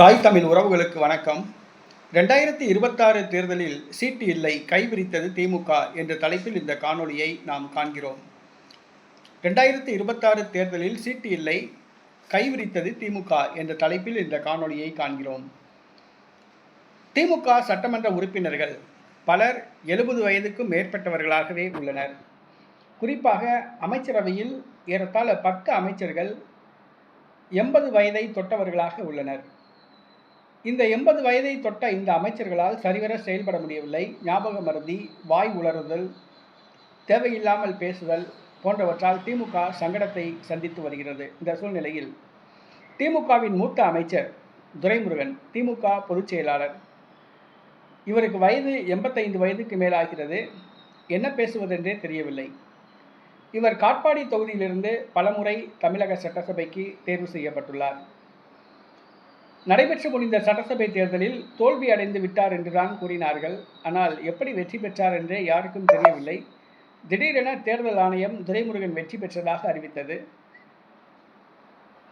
தாய் தமிழ் உறவுகளுக்கு வணக்கம். ரெண்டாயிரத்தி இருபத்தாறு தேர்தலில் சீட்டு இல்லை கைவிரித்தது திமுக என்ற தலைப்பில் இந்த காணொளியை நாம் காண்கிறோம். ரெண்டாயிரத்தி இருபத்தாறு தேர்தலில் சீட்டு இல்லை கைவிரித்தது திமுக என்ற தலைப்பில் இந்த காணொளியை காண்கிறோம். திமுக சட்டமன்ற உறுப்பினர்கள் பலர் எழுபது வயதுக்கும் மேற்பட்டவர்களாகவே உள்ளனர். குறிப்பாக அமைச்சரவையில் ஏறத்தாழ பத்து அமைச்சர்கள் எண்பது வயதை தொட்டவர்களாக உள்ளனர். இந்த எண்பது வயதை தொட்ட இந்த அமைச்சர்களால் சரிவர செயல்பட முடியவில்லை. ஞாபக மருதி வாய் உளறுதல் தேவையில்லாமல் பேசுதல் போன்றவற்றால் திமுக சங்கடத்தை சந்தித்து வருகிறது. இந்த சூழ்நிலையில் திமுகவின் மூத்த அமைச்சர் துரைமுருகன் திமுக பொதுச் செயலாளர். இவருக்கு வயது எண்பத்தைந்து வயதுக்கு மேலாகிறது. என்ன பேசுவதென்றே தெரியவில்லை. இவர் காட்பாடி தொகுதியிலிருந்து பலமுறை தமிழக சட்டசபைக்கு தேர்வு செய்யப்பட்டுள்ளார். நடைபெற்று முடிந்த சட்டசபை தேர்தலில் தோல்வி அடைந்து விட்டார் என்றுதான் கூறினார்கள். ஆனால் எப்படி வெற்றி பெற்றார் என்றே யாருக்கும் தெரியவில்லை. திடீரென தேர்தல் ஆணையம் துரைமுருகன் வெற்றி பெற்றதாக அறிவித்தது.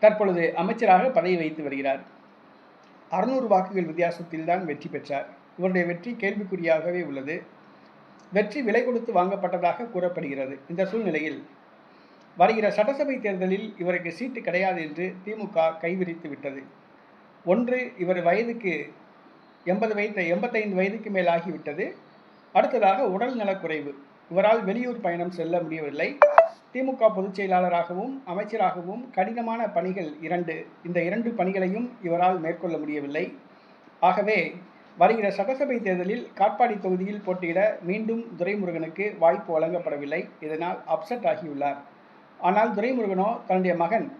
தற்பொழுது அமைச்சராக பதவி வைத்து வருகிறார். அறுநூறு வாக்குகள் வித்தியாசத்தில் தான் வெற்றி பெற்றார். இவருடைய வெற்றி கேள்விக்குறியாகவே உள்ளது. வெற்றி விலை கொடுத்து வாங்கப்பட்டதாக கூறப்படுகிறது. இந்த சூழ்நிலையில் வருகிற சட்டசபை தேர்தலில் இவருக்கு சீட்டு கிடையாது என்று திமுக கைவிரித்து விட்டது. ஒன்று இவர் வயதுக்கு எண்பது வயது எண்பத்தைந்து வயதுக்கு மேல் ஆகிவிட்டது. அடுத்ததாக உடல் நலக்குறைவு. இவரால் வெளியூர் பயணம் செல்ல முடியவில்லை. திமுக பொதுச் செயலாளராகவும் அமைச்சராகவும் கடினமான பணிகள் இரண்டு இந்த இரண்டு பணிகளையும் இவரால் மேற்கொள்ள முடியவில்லை. ஆகவே வருகிற சட்டசபை தேர்தலில் காட்பாடி தொகுதியில் போட்டியிட மீண்டும் துரைமுருகனுக்கு வாய்ப்பு வழங்கப்படவில்லை. இதனால் அப்செட் ஆகியுள்ளார். ஆனால் துரைமுருகனோ தன்னுடைய மகன்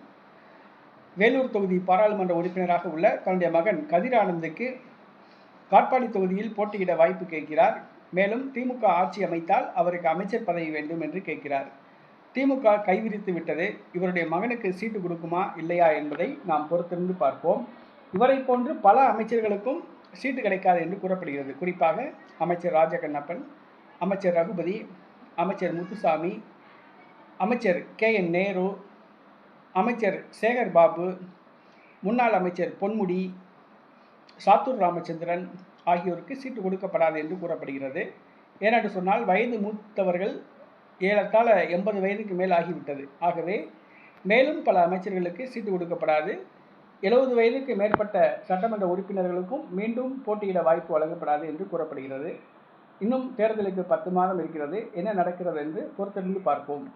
வேலூர் தொகுதி பாராளுமன்ற உறுப்பினராக உள்ள தன்னுடைய மகன் கதிர் ஆனந்துக்கு காட்பாடி தொகுதியில் போட்டியிட வாய்ப்பு கேட்கிறார். மேலும் திமுக ஆட்சி அமைத்தால் அவருக்கு அமைச்சர் பதவி வேண்டும் என்று கேட்கிறார். திமுக கைவிரித்து விட்டது. இவருடைய மகனுக்கு சீட்டு கொடுக்குமா இல்லையா என்பதை நாம் பொறுத்திருந்து பார்ப்போம். இவரை போன்று பல அமைச்சர்களுக்கும் சீட்டு கிடைக்காது என்று கூறப்படுகிறது. குறிப்பாக அமைச்சர் ராஜகண்ணப்பன் அமைச்சர் ரகுபதி அமைச்சர் முத்துசாமி அமைச்சர் கே என் நேரு அமைச்சர் சேகர் பாபு முன்னாள் அமைச்சர் பொன்முடி சாத்தூர் ராமச்சந்திரன் ஆகியோருக்கு சீட்டு கொடுக்கப்படாது என்று கூறப்படுகிறது. ஏனென்று சொன்னால் வயது மூத்தவர்கள் ஏறத்தாழ எண்பது வயதுக்கு மேல் ஆகிவிட்டது. ஆகவே மேலும் பல அமைச்சர்களுக்கு சீட்டு கொடுக்கப்படாது. எழுபது வயதுக்கு மேற்பட்ட சட்டமன்ற உறுப்பினர்களுக்கும் மீண்டும் போட்டியிட வாய்ப்பு வழங்கப்படாது என்று கூறப்படுகிறது. இன்னும் தேர்தலுக்கு பத்து மாதம் இருக்கிறது. என்ன நடக்கிறது என்று பொறுத்திருந்து பார்ப்போம்.